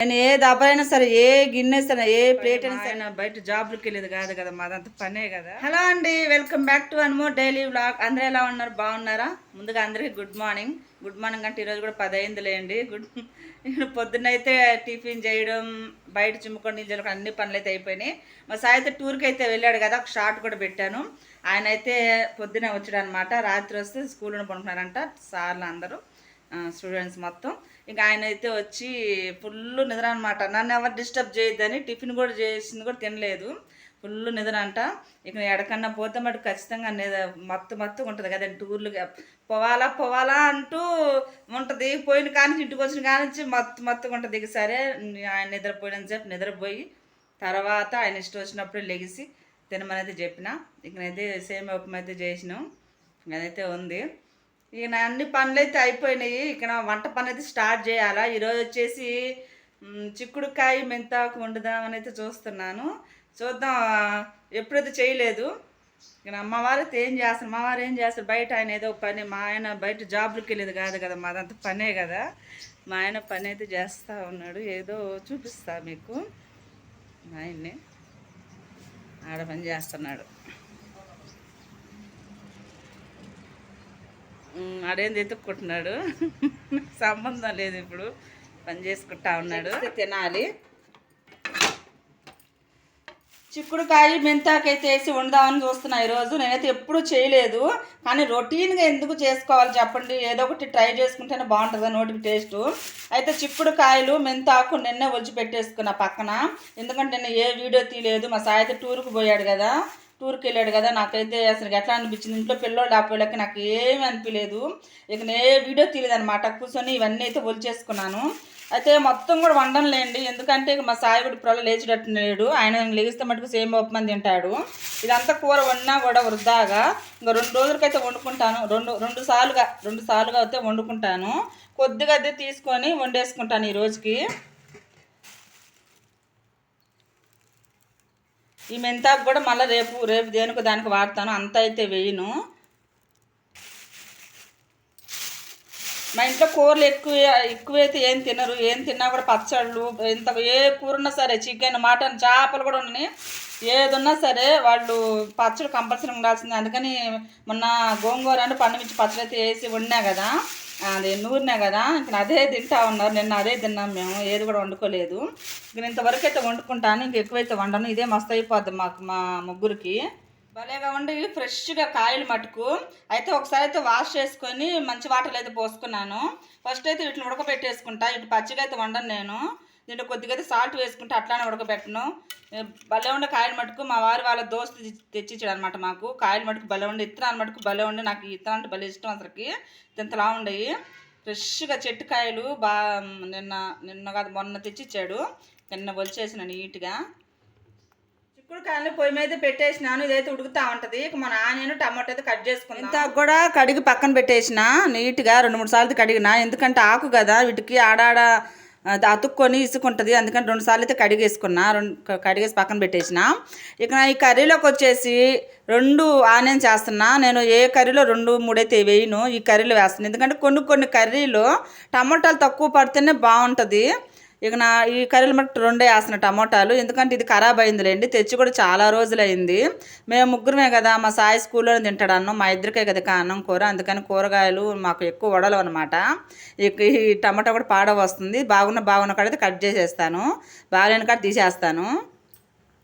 నేను ఏ దబ్బరైనా సరే ఏ గిన్నె సరే ఏ ప్లేట్ అయినా సరే. బయట జాబ్లకి వెళ్ళేది కాదు కదా మాదంతా పనే కదా. హలో అండి welcome back to one more daily vlog. అందరూ ఎలా ఉన్నారు? బాగున్నారా? ముందుగా అందరికీ గుడ్ మార్నింగ్. గుడ్ మార్నింగ్ అంటే ఈరోజు కూడా పది అయిందిలేండి గుడ్ ఇప్పుడు పొద్దున్నైతే టిఫిన్ చేయడం బయట చిమ్ముకొని నీళ్ళు అన్ని పనులు అయితే అయిపోయినాయి. మా సాయి అయితే టూర్కి అయితే వెళ్ళాడు కదా ఒక షార్ట్ కూడా పెట్టాను. ఆయన అయితే పొద్దునే వచ్చాడు అనమాట రాత్రి వస్తే స్కూల్లో పడుకున్నారంట సార్లు అందరూ. స్టూడెంట్స్ మొత్తం. ఇంకా ఆయన అయితే వచ్చి ఫుల్ నిద్ర అనమాట నన్ను ఎవరు డిస్టర్బ్ చేయొద్దని టిఫిన్ కూడా చేసింది కూడా తినలేదు. ఫుల్ నిద్ర అంట. ఇక ఎడకన్నా పోతే మటు ఖచ్చితంగా మత్తు మత్తు ఉంటుంది కదండి టూర్లు పోవాలా పోవాలా అంటూ ఉంటుంది. పోయిన కానీ ఇంటికి వచ్చిన కాడి నుంచి మత్తు మత్తుగా ఉంటుంది. ఇక సరే ఆయన నిద్రపోయినంతసేపు నిద్రపోయి తర్వాత ఆయన ఇష్టం వచ్చినప్పుడు లెగిసి తినమనేది చెప్పిన. ఇక సేమ్ ఉపమైతే అయితే చేసినాం. అదైతే ఉంది. ఇక నా అన్ని పనులు అయితే అయిపోయినాయి. ఇక నా వంట పని అయితే స్టార్ట్ చేయాలా? ఈరోజు వచ్చేసి చిక్కుడుకాయ మెంతాకు వండుదామని అయితే చూస్తున్నాను. చూద్దాం ఎప్పుడైతే చేయలేదు. ఇక అమ్మవారు అయితే ఏం చేస్తారు? అమ్మవారు ఏం చేస్తారు? బయట ఆయన ఏదో పని మా ఆయన బయట జాబ్లకి వెళ్ళేది కాదు కదా మాదంతా పనే కదా. మా ఆయన పని అయితే చేస్తూ ఉన్నాడు. ఏదో చూపిస్తా మీకు. మా ఆయన్ని ఆడ పని చేస్తున్నాడు. ఆడేం ఎత్తుక్కుంటున్నాడు సంబంధం లేదు ఇప్పుడు. పని చేసుకుంటా ఉన్నాడు. తినాలి. చిక్కుడుకాయ మెంతాకైతే వేసి వండుదామని చూస్తున్నా ఈరోజు. నేనైతే ఎప్పుడూ చేయలేదు. కానీ రొటీన్గా ఎందుకు చేసుకోవాలి చెప్పండి. ఏదో ఒకటి ట్రై చేసుకుంటేనే బాగుంటుంది నోటికి టేస్ట్. అయితే చిక్కుడుకాయలు మెంతాకు నిన్నే ఒలిచి పెట్టేసుకున్నా పక్కన. ఎందుకంటే నేను ఏ వీడియో తీయలేదు. మా సాయి అయితే టూర్కి పోయాడు కదా. టూర్కి వెళ్ళాడు కదా నాకైతే అసలు ఎట్లా అనిపించింది? ఇంట్లో పిల్లోళ్ళు ఆపేళ్ళకి నాకు ఏమీ అనిపించలేదు ఇక నేను ఏ వీడియో తీయలేదు అనమాట కూర్చొని ఇవన్నీ అయితే చేసుకున్నాను. అయితే మొత్తం కూడా వండనులేండి ఎందుకంటే ఇక మా సాయి కూడా ఇప్పుడు లేచేటట్టు లేడు. ఆయన లేగిస్తే మటుకు సేమ్ మంది తింటాడు. ఇదంతా కూర వండినా కూడా వృద్ధాగా ఇంకా రెండు రోజులకైతే వండుకుంటాను. రెండు రెండు సార్లుగా రెండు సార్లుగా అయితే వండుకుంటాను. కొద్దిగా అయితే తీసుకొని వండేసుకుంటాను ఈ రోజుకి. ఈ మెంతాకు కూడా మళ్ళీ రేపు రేపు దేనికి దానికి వాడతాను. అంత అయితే వేయను. మా ఇంట్లో కూరలు ఎక్కువ ఎక్కువైతే ఏం తినరు. ఏం తిన్నా కూడా పచ్చళ్ళు ఎంత ఏ కూర ఉన్నా సరే చికెన్ మటన్ చేపలు కూడా ఉన్నాయి. ఏది ఉన్నా సరే వాళ్ళు పచ్చడి కంపల్సరీ ఉండాల్సిందే. అందుకని మొన్న గోంగూర అంటే మించి పచ్చడి అయితే వేసి ఉన్నా కదా. అది నూరినా కదా ఇంకా అదే తింటా ఉన్నారు. నిన్న అదే తిన్నాం మేము ఏది కూడా వండుకోలేదు. ఇంక ఇంతవరకు అయితే వండుకుంటాను ఇంక ఎక్కువైతే వండను. ఇదే మస్తు అయిపోద్ది మాకు మా ముగ్గురికి. భలేగా ఉండి ఫ్రెష్గా కాయలు మటుకు. అయితే ఒకసారి అయితే వాష్ చేసుకొని మంచి వాటర్లో అయితే పోసుకున్నాను. ఫస్ట్ అయితే వీటిని ఉడకబెట్టేసుకుంటా ఇటు పచ్చిగా అయితే వండను నేను. దీంట్లో కొద్దిగా సాల్ట్ వేసుకుంటే అట్లానే ఉడకబెట్టను. భలే ఉండే కాయలు మటుకు మా వారి వాళ్ళ దోస్తు తెచ్చి- తెచ్చిచ్చాడు అనమాట మాకు. కాయలు మటుకు భలే ఉండే ఇత్తనాలు మటుకు భలే ఉండే నాకు ఈ ఇత్తనం అంటే భలే ఇష్టం అసలుకి. తింతలా ఉండయి. ఫ్రెష్గా చెట్టు కాయలు బా నిన్న నిన్న కాదు మొన్న తెచ్చిచ్చాడు. నిన్న వచ్చేసిన నీట్గా. చిక్కుడుకాయలు పొయ్యి మీద పెట్టేసినాను ఇదైతే ఉడుకుతా ఉంటుంది. ఇక మన ఆనియన్ టమాటో అయితే కట్ చేసుకున్నాను ఇంత కూడా కడిగి పక్కన పెట్టేసిన నీట్గా రెండు మూడు సార్లు కడిగిన ఎందుకంటే ఆకు కదా వీటికి ఆడాడ అతుక్కొని ఇసుకుంటుంది. అందుకని రెండు సార్లు అయితే కడిగేసుకున్నా. రెండు కడిగేసి పక్కన పెట్టేసిన. ఇక ఈ కర్రీలోకి వచ్చేసి రెండు ఆనియన్ చేస్తున్నా నేను ఏ కర్రీలో రెండు మూడైతే వేయను. ఈ కర్రీలో వేస్తాను ఎందుకంటే కొన్ని కొన్ని కర్రీలో టమాటాలు తక్కువ పడితేనే బాగుంటుంది. ఇక నా ఈ కర్రీలు మటు రెండే వేస్తున్న టమోటాలు. ఎందుకంటే ఇది ఖరాబ్ అయిందిలేండి. తెచ్చి కూడా చాలా రోజులైంది. మేము ముగ్గురమే కదా మా సాయి స్కూల్లో తింటాడు అన్నం మా ఇద్దరికే కదా ఇక అన్నం కూర. అందుకని కూరగాయలు మాకు ఎక్కువ వడలు అనమాట ఇక ఈ టమాటా కూడా పాడ వస్తుంది. బాగున్న బాగున్న కాడైతే కట్ చేసేస్తాను. బాగాలేని కాడ తీసేస్తాను.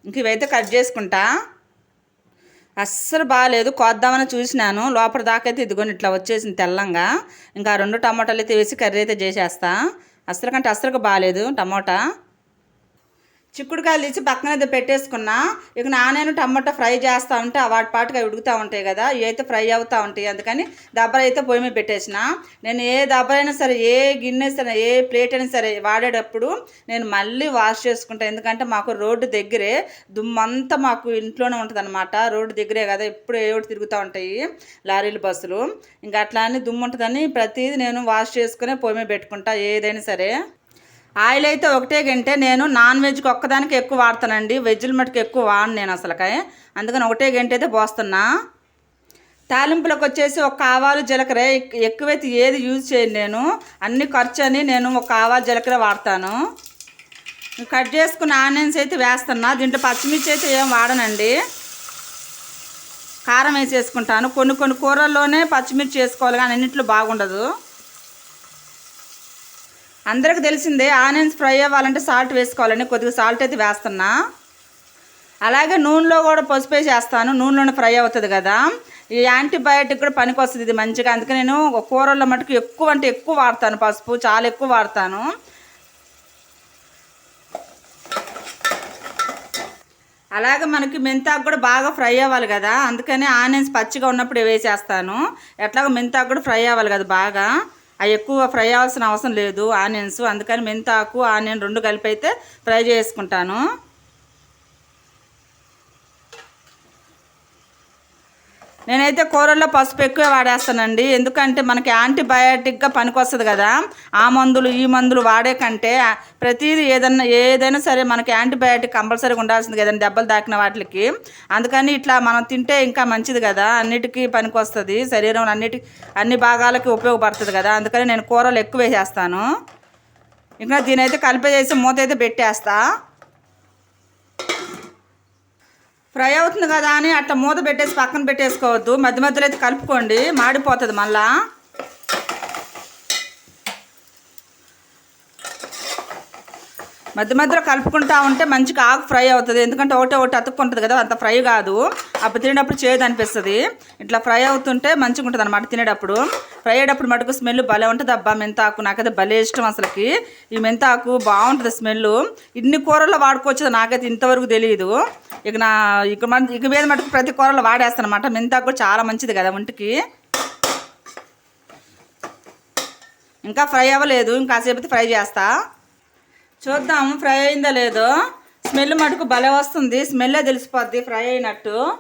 ఇంక ఇవైతే కట్ చేసుకుంటా. అస్సలు బాగాలేదు కోద్దామని చూసినాను. లోపల దాకైతే అయితే ఇదిగోని ఇట్లా వచ్చేసింది తెల్లంగా. ఇంకా రెండు టమాటాలు అయితే వేసి కర్రీ అయితే చేసేస్తాను అస్సలు కంటే అస్సలు బాగాలేదు టమోటా. చిక్కుడుకాయలు తీసి పక్కన అయితే పెట్టేసుకున్నా. ఇక నానేను టమాటా ఫ్రై చేస్తూ ఉంటే వాటి పాటుగా ఉడుకుతూ ఉంటాయి కదా ఇవి అయితే ఫ్రై అవుతూ ఉంటాయి. అందుకని దబ్బర అయితే పొయ్యి మీద పెట్టేసిన. నేను ఏ దబ్బర అయినా సరే ఏ గిన్నె సరే ఏ ప్లేట్ అయినా సరే వాడేటప్పుడు నేను మళ్ళీ వాష్ చేసుకుంటాను ఎందుకంటే మాకు రోడ్డు దగ్గరే దుమ్మంతా మాకు ఇంట్లోనే ఉంటుంది అనమాట రోడ్డు దగ్గరే కదా ఎప్పుడు ఏ ఒకటి తిరుగుతూ ఉంటాయి లారీలు బస్సులు. ఇంకా అట్లా అని దుమ్ము ఉంటుందని ప్రతిదీ నేను వాష్ చేసుకునే పొయ్యి మీద పెట్టుకుంటా ఏదైనా సరే. ఆయిల్ అయితే ఒకటే గంటే నేను నాన్ వెజ్కి ఒక్కదానికి ఎక్కువ వాడతానండి. వెజ్ల మటుకు ఎక్కువ వాడను నేను అసలుకాయ అందుకని ఒకటే గంట అయితే పోస్తున్నా. తాలింపులకు వచ్చేసి ఒక ఆవాలు జీలకర్ర ఎక్- ఎక్కువైతే ఏది యూజ్ చేయను నేను. అన్ని ఖర్చు అని నేను ఒక ఆవాలు జీలకర్ర వాడతాను. కట్ చేసుకున్న ఆనియన్స్ అయితే వేస్తున్నా. దీంట్లో పచ్చిమిర్చి అయితే ఏం వాడనండి. కారం వేసేసుకుంటాను. కొన్ని కొన్ని కూరల్లోనే పచ్చిమిర్చి వేసుకోవాలి కానీ అన్నింటిలో బాగుండదు. అందరికి తెలిసిందే ఆనియన్స్ ఫ్రై అవ్వాలంటే సాల్ట్ వేసుకోవాలని కొద్దిగా సాల్ట్ అయితే వేస్తున్నా. అలాగే నూనెలో కూడా పసుపు వేసేస్తాను నూనెలోనే ఫ్రై అవుతుంది కదా. ఈ యాంటీబయాటిక్ కూడా పనికి వస్తుంది ఇది మంచిగా. అందుకే నేను కూరల్లో మటుకు ఎక్కువ అంటే ఎక్కువ వాడతాను పసుపు చాలా ఎక్కువ వాడతాను. అలాగే మనకి మెంతాకు కూడా బాగా ఫ్రై అవ్వాలి కదా. అందుకని ఆనియన్స్ పచ్చిగా ఉన్నప్పుడు వేసేస్తాను. ఎట్లాగో మెంతాకు కూడా ఫ్రై అవ్వాలి కదా బాగా. అవి ఎక్కువ ఫ్రై అవ్వాల్సిన అవసరం లేదు ఆనియన్స్. అందుకని మెంతాకు ఆనియన్ రెండు కలిపి అయితే ఫ్రై చేసుకుంటాను. నేనైతే కూరల్లో పసుపు ఎక్కువ వాడేస్తానండి. ఎందుకంటే మనకి యాంటీబయాటిక్గా పనికొస్తుంది కదా. ఆ మందులు ఈ మందులు వాడే కంటే ప్రతిదీ ఏదన్నా ఏదైనా సరే మనకి యాంటీబయాటిక్ కంపల్సరీగా ఉండాల్సింది కదండి దెబ్బలు తాకిన వాటికి. అందుకని ఇట్లా మనం తింటే ఇంకా మంచిది కదా. అన్నిటికీ పనికొస్తుంది. శరీరం అన్నిటి అన్ని భాగాలకి ఉపయోగపడుతుంది కదా. అందుకని నేను కూరలు ఎక్కువ వేసేస్తాను. ఇంకా దీని అయితే కలిపేసి మూత అయితే పెట్టేస్తా. ఫ్రై అవుతుంది కదా అని అట్లా మూత పెట్టేసి పక్కన పెట్టేసుకోవద్దు. మధ్య మధ్యలో అయితే కలుపుకోండి. మాడిపోతుంది మళ్ళా. మధ్య మధ్యలో కలుపుకుంటా ఉంటే మంచిగా ఆకు ఫ్రై అవుతుంది. ఎందుకంటే ఒకటే ఒకటి అతుక్కుంటుంది కదా అంత ఫ్రై కాదు. అప్పుడు తినేటప్పుడు చేయదు అనిపిస్తుంది. ఇట్లా ఫ్రై అవుతుంటే మంచిగా ఉంటుంది అనమాట తినేటప్పుడు. ఫ్రై అయ్యేటప్పుడు మటుకు స్మెల్ భలే ఉంటుంది అబ్బా మెంతాకు. నాకైతే భలే ఇష్టం అసలుకి. ఈ మెంతాకు బాగుంటుంది స్మెల్ ఇన్ని కూరల్లో వాడుకోవచ్చు నాకైతే ఇంతవరకు తెలియదు ఇక నా ఇక మన ఇక మీద మటుకు ప్రతి కూరలో వాడేస్తాను అనమాట మెంతాకు కూడా చాలా మంచిది కదా ఒంటికి. ఇంకా ఫ్రై అవ్వలేదు. ఇంకాసేపు ఫ్రై చేస్తా. చూద్దాం ఫ్రై అయిందో లేదో? స్మెల్ మటుకు భలే వస్తుంది. స్మెల్లే తెలిసిపోద్ది ఫ్రై అయినట్టు.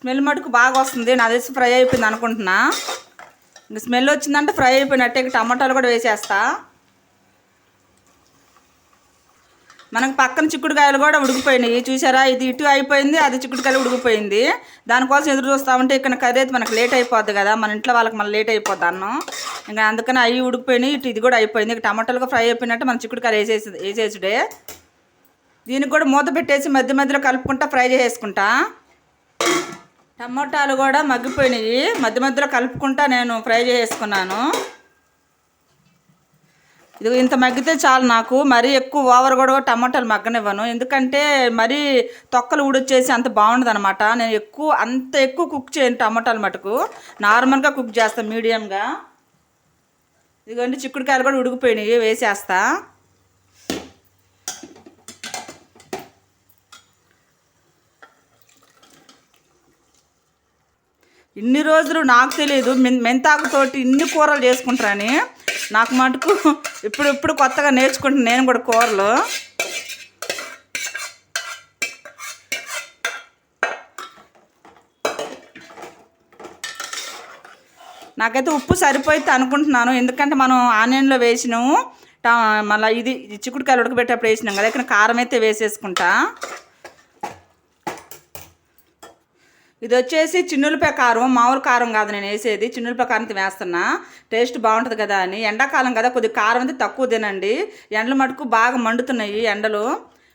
స్మెల్ మటుకు బాగా వస్తుంది. నా తెలిసి ఫ్రై అయిపోయింది అనుకుంటున్నా. ఇంక స్మెల్ వచ్చిందంటే ఫ్రై అయిపోయినట్టు. ఇంక టమాటాలు కూడా వేసేస్తా. మనకు పక్కన చిక్కుడుకాయలు కూడా ఉడికిపోయినాయి. చూసారా? ఇది ఇటు అయిపోయింది అది చిక్కుడుకాయలు ఉడికిపోయింది. దానికోసం ఎదురు చూస్తా ఉంటే ఇక్కడ కర్రీ అయితే మనకు లేట్ అయిపోద్ది కదా. మన ఇంట్లో వాళ్ళకి మళ్ళీ లేట్ అయిపోద్ది అన్నం. ఇంకా అందుకని అవి ఉడికిపోయినాయి ఇటు ఇది కూడా అయిపోయింది. ఇక టమాటాలుగా ఫ్రై అయిపోయినట్టు మన చిక్కుడుకాయలు వేసేసి వేసేసుడే. దీనికి కూడా మూత పెట్టేసి మధ్య మధ్యలో కలుపుకుంటా ఫ్రై చేసుకుంటా టమోటాలు కూడా మగ్గిపోయినాయి. మధ్య మధ్యలో కలుపుకుంటా నేను ఫ్రై చేసుకున్నాను ఇది ఇంత మగ్గితే చాలు నాకు. మరీ ఎక్కువ ఓవర్ కూడా టమాటాలు మగ్గనివ్వను. ఎందుకంటే మరీ తొక్కలు ఊడొచ్చేసి అంత బాగుండదు అనమాట నేను ఎక్కువ అంత ఎక్కువ కుక్ చేయను టమాటాలు మటుకు. నార్మల్గా కుక్ చేస్తాను మీడియంగా. ఇదిగోండి చిక్కుడుకాయలు కూడా ఉడికిపోయినాయి. వేసేస్తా. ఇన్ని రోజులు నాకు తెలియదు మెంతాకుతోటి ఇన్ని కూరలు చేసుకుంటారని. నాకు మటుకు ఇప్పుడు ఇప్పుడు కొత్తగా నేర్చుకుంటున్నాను నేను కూడా కూరలు. నాకైతే ఉప్పు సరిపోయితే అనుకుంటున్నాను. ఎందుకంటే మనం ఆనియన్లో వేసినాము మళ్ళీ ఇది చిక్కుడుకాయలు ఉడకబెట్టేటప్పుడు వేసినాం కదా ఇక్కడ కారం అయితే వేసేసుకుంటా. ఇది వచ్చేసి చిన్నులపాయ కారం మామూలు కారం కాదు నేను వేసేది. చిన్నులపాయ కారం వేస్తున్నా. టేస్ట్ బాగుంటుంది కదా అని. ఎండాకాలం కదా కొద్దిగా కారం అయితే తక్కువ తినండి. ఎండలు మటుకు బాగా మండుతున్నాయి ఎండలు.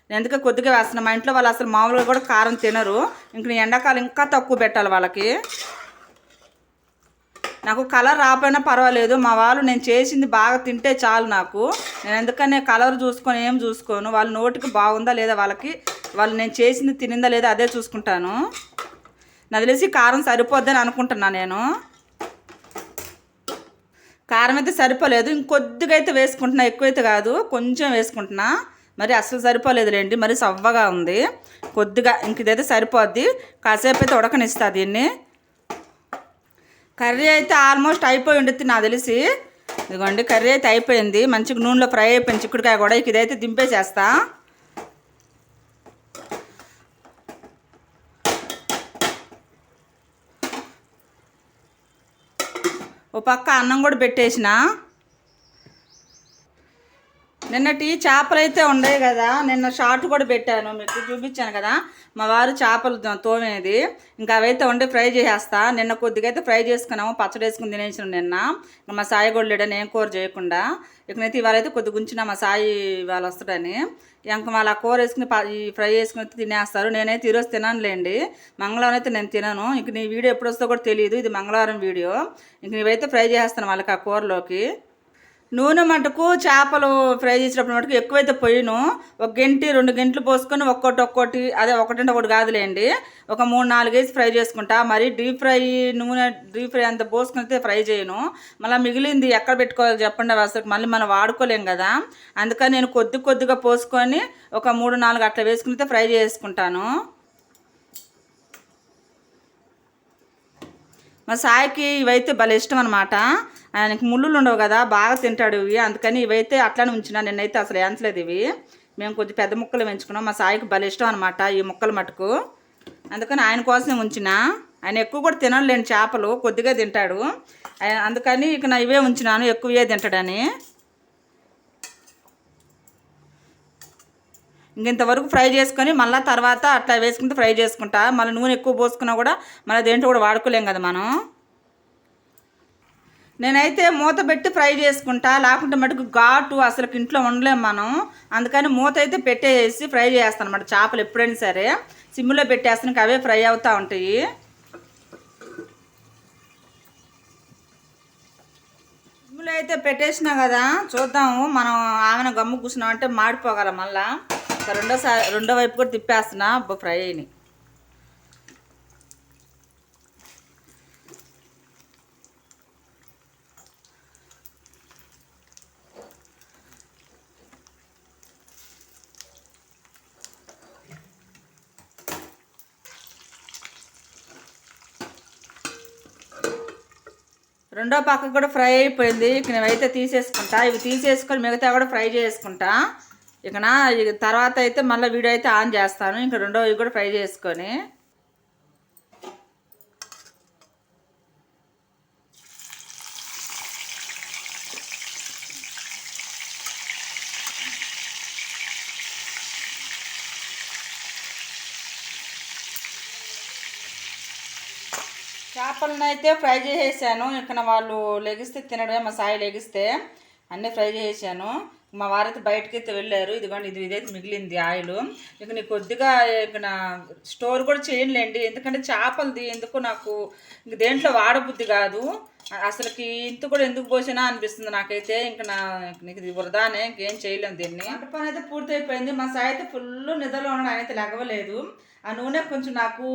ఎందుకు కొద్దిగా వేస్తున్నా. మా ఇంట్లో వాళ్ళు అసలు మామూలుగా కూడా కారం తినరు. ఇంక ఎండాకాలం ఇంకా తక్కువ పెట్టాలి వాళ్ళకి. నాకు కలర్ రాకపోయినా పర్వాలేదు. మా వాళ్ళు నేను చేసింది బాగా తింటే చాలు నాకు. నేను ఎందుకని కలర్ చూసుకొని ఏం చూసుకోను. వాళ్ళ నోటికి బాగుందా లేదా వాళ్ళకి? వాళ్ళు నేను చేసింది తినిందా లేదా అదే చూసుకుంటాను. నదిలేసి కారం సరిపోద్దని అనుకుంటున్నా నేను. కారం అయితే సరిపోలేదు. ఇంకొద్దిగా అయితే వేసుకుంటున్నా. ఎక్కువైతే కాదు. కొంచెం వేసుకుంటున్నా. మరి అస్సలు సరిపోలేదులేండి. మరి సవ్వగా ఉంది. కొద్దిగా ఇంక ఇదైతే సరిపోద్ది. కాసేపు అయితే ఉడకనిస్తా దీన్ని కర్రీ అయితే ఆల్మోస్ట్ అయిపోయి ఉండేది నాకు తెలిసి. ఇదిగోండి కర్రీ అయితే అయిపోయింది. మంచిగా నూనెలో ఫ్రై అయిపోయింది. చిక్కుడుకాయ కూడా. ఇక ఇదైతే దింపేసేస్తా. ఓ పక్క అన్నం కూడా పెట్టేసిన. నిన్నటి చేపలు అయితే ఉండేవి కదా నిన్న షార్ట్ కూడా పెట్టాను మీకు చూపించాను కదా. మా వారు చేపలు తోమేది. ఇంకా అవైతే వండి ఫ్రై చేసేస్తా. నిన్న కొద్దిగా అయితే ఫ్రై చేసుకున్నాము పచ్చడి వేసుకుని తినేసిన నిన్న. ఇంకా మా సాయి కూడా లేడని ఏం కూర చేయకుండా. ఇకనైతే ఇవాళ అయితే కొద్దిగా ఉంచిన మా సాయి వాళ్ళు వస్తాడని. ఇంకా వాళ్ళ కూర వేసుకుని ఈ ఫ్రై చేసుకుని తినేస్తారు. నేనైతే ఈరోజు తిననులేండి. మంగళవారం అయితే నేను తినను. ఇంక నీ వీడియో ఎప్పుడు వస్తుందో కూడా తెలియదు ఇది మంగళవారం వీడియో. ఇంక నీవైతే ఫ్రై చేస్తాను వాళ్ళకి ఆ కూరలోకి. నూనె మటుకు చేపలు ఫ్రై చేసేటప్పుడు మటుకు ఎక్కువైతే పోయిను. ఒక గంటి రెండు గంటలు పోసుకొని ఒక్కొక్కటి ఒక్కొక్కటి అదే ఒకటంటే ఒకటి కాదులేండి. ఒక మూడు నాలుగు వేసి ఫ్రై చేసుకుంటా. మరి డీప్ ఫ్రై నూనె డీప్ ఫ్రై అంత పోసుకుని ఫ్రై చేయను. మళ్ళీ మిగిలింది ఎక్కడ పెట్టుకోవాలి చెప్పండి అసలు మళ్ళీ మనం వాడుకోలేం కదా. అందుకని నేను కొద్ది కొద్దిగా పోసుకొని ఒక మూడు నాలుగు అట్లా వేసుకుని ఫ్రై చేసుకుంటాను. మా సాయికి ఇవైతే భలే ఇష్టం అనమాట ఆయనకి ముళ్ళు ఉండవు కదా బాగా తింటాడు ఇవి. అందుకని ఇవైతే అట్లానే ఉంచిన నిన్నైతే అసలు ఏంచలేదు ఇవి. మేము కొద్ది పెద్ద ముక్కలు పెంచుకున్నాం. మా సాయికి భలే ఇష్టం అనమాట ఈ ముక్కలు మటుకు. అందుకని ఆయన కోసమే ఉంచిన. ఆయన ఎక్కువ కూడా తినలేని చేపలు కొద్దిగా తింటాడు. అందుకని ఇక నా ఇవే ఉంచినాను ఎక్కువే తింటాడని. ఇంకెంతవరకు ఫ్రై చేసుకొని మళ్ళీ తర్వాత అట్లా వేసుకుంటే ఫ్రై చేసుకుంటా. మళ్ళీ నూనె ఎక్కువ పోసుకున్నా కూడా మళ్ళీ దేంట్లో కూడా వాడుకోలేం కదా మనం. నేనైతే మూత పెట్టి ఫ్రై చేసుకుంటా. లేకుంటే మటుకు ఘాటు అసలు ఇంట్లో ఉండలేము మనం. అందుకని మూత అయితే పెట్టేసి ఫ్రై చేస్తాను అనమాట చేపలు ఎప్పుడైనా సరే. సిమ్లో పెట్టేస్తాను ఇంకా అవే ఫ్రై అవుతూ ఉంటాయి. సిమ్లో అయితే పెట్టేసినా కదా చూద్దాము. మనం ఆమెను గమ్ము కూర్చున్నాం అంటే మాడిపోగలం మళ్ళా. రెండోసారి రెండో వైపు కూడా తిప్పేస్తున్నా అబ్బో ఫ్రై అయినాయి. రెండో పక్క కూడా ఫ్రై అయిపోయింది. ఇక నేనైతే తీసేసుకుంటా. ఇవి తీసేసుకొని మిగతా కూడా ఫ్రై చేసుకుంటా. ఇక నా ఇక తర్వాత అయితే మళ్ళీ వీడియో అయితే ఆన్ చేస్తాను. ఇంకా రెండో ఇవి కూడా ఫ్రై చేసుకొని. చేపలను అయితే ఫ్రై చేసేసాను. ఇక్కడ వాళ్ళు లెగిస్తే తినడమే మా సాయి లెగిస్తే అన్నీ ఫ్రై చేసేసాను. మా వారైతే బయటకి అయితే వెళ్ళారు. ఇదిగోండి ఇది ఇదైతే మిగిలింది ఆయిల్. ఇక నీకు కొద్దిగా ఇక నా స్టోర్ కూడా చేయనులేండి. ఎందుకంటే చేపలది ఎందుకు నాకు ఇంక దేంట్లో వాడబుద్ధి కాదు. అసలుకి ఇంత కూడా ఎందుకు పోసినా అనిపిస్తుంది నాకైతే. ఇంకా నా నీకు ఇది వృధానే ఇంకేం చేయలేము దీన్ని. వంట పని అయితే పూర్తి అయిపోయింది మా సాయి అయితే ఫుల్ నిద్రలో ఉన్నాడు. ఆయన అయితే లెగవలేదు ఆ నూనె కొంచెం నాకు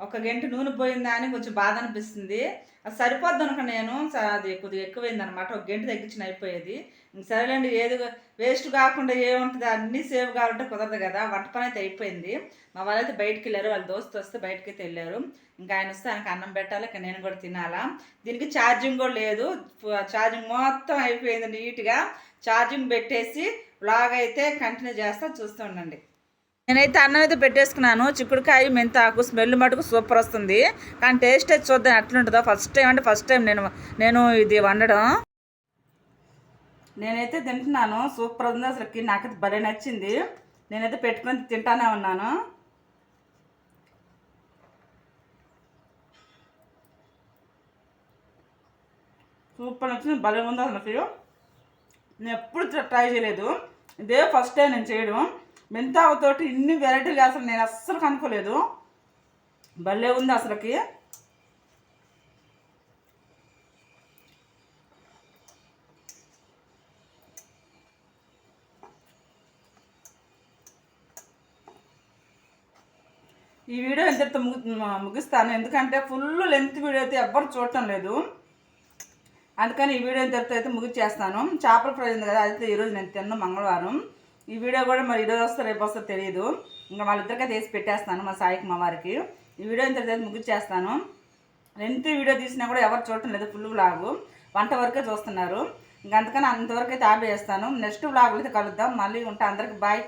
ఒక గంట నూనె పోయిందా అని కొంచెం బాధ అనిపిస్తుంది. అది సరిపోద్ది అనుకో నేను. అది కొద్దిగా ఎక్కువైంది అనమాట ఒక గంట తగ్గించిన అయిపోయేది. సరేలేండి ఏది వేస్ట్ కాకుండా ఏముంటుంది అన్నీ సేవ్ కావాలంటే కుదరదు కదా. వంట పని అయితే అయిపోయింది. మా వాళ్ళైతే బయటికి వెళ్ళారు. వాళ్ళ దోస్తు వస్తే బయటకి అయితే వెళ్ళారు. ఇంకా ఆయన వస్తే ఆయనకి అన్నం పెట్టాలి. ఇంకా నేను కూడా తినాలా. దీనికి ఛార్జింగ్ కూడా లేదు. ఛార్జింగ్ మొత్తం అయిపోయింది నీట్గా. ఛార్జింగ్ పెట్టేసి బ్లాగ్ అయితే కంటిన్యూ చేస్తా. చూస్తూ ఉండండి. నేనైతే అన్నం అయితే పెట్టేసుకున్నాను. చిక్కుడుకాయ మెంతాకు స్మెల్ మటుకు సూపర్ వస్తుంది. కానీ టేస్ట్ అయితే చూద్దాం ఎట్లుంటుందో ఫస్ట్ టైం అంటే ఫస్ట్ టైం నేను నేను ఇది వండడం. నేనైతే తింటున్నాను. సూపర్ ఉంది అసలుకి. నాకైతే భలే నచ్చింది. నేనైతే పెట్టుకొని తింటానే ఉన్నాను. సూపర్ నచ్చింది. భలే ఉంది అసలు నేను ఎప్పుడు ట్రై చేయలేదు. ఇదే ఫస్ట్ టైం నేను చేయడం. మెంతాకుతోటి ఇన్ని వెరైటీలు అసలు నేను అస్సలు కనుక్కోలేదు. భలే ఉంది అసలుకి. ఈ వీడియో ఇంతటితో ముగిస్తాను. ఎందుకంటే ఫుల్ లెంత్ వీడియో అయితే ఎవ్వరు చూడటం లేదు. అందుకని ఈ వీడియో ఇంతటితో అయితే ముగిచ్చేస్తాను. చేపల ఫ్రై ఉంది కదా అయితే ఈరోజు నేను తిన్న మంగళవారం. ఈ వీడియో కూడా మరి ఈరోజు వస్తే రేపు వస్తే తెలియదు ఇంకా వాళ్ళిద్దరికీ తీసి పెట్టేస్తాను మా సాయికి మా వారికి. ఈ వీడియో ఇంత అయితే ముగిచ్చేస్తాను. ఎంత వీడియో తీసినా కూడా ఎవరు చూడటం లేదు ఫుల్ వ్లాగు వంట వరకే చూస్తున్నారు. ఇంకా అందుకని అంతవరకు అయితే ఆపేస్తాను. నెక్స్ట్ వ్లాగ్ అయితే కలుద్దాం. మళ్ళీ ఉంటా అందరికి. బాయ్.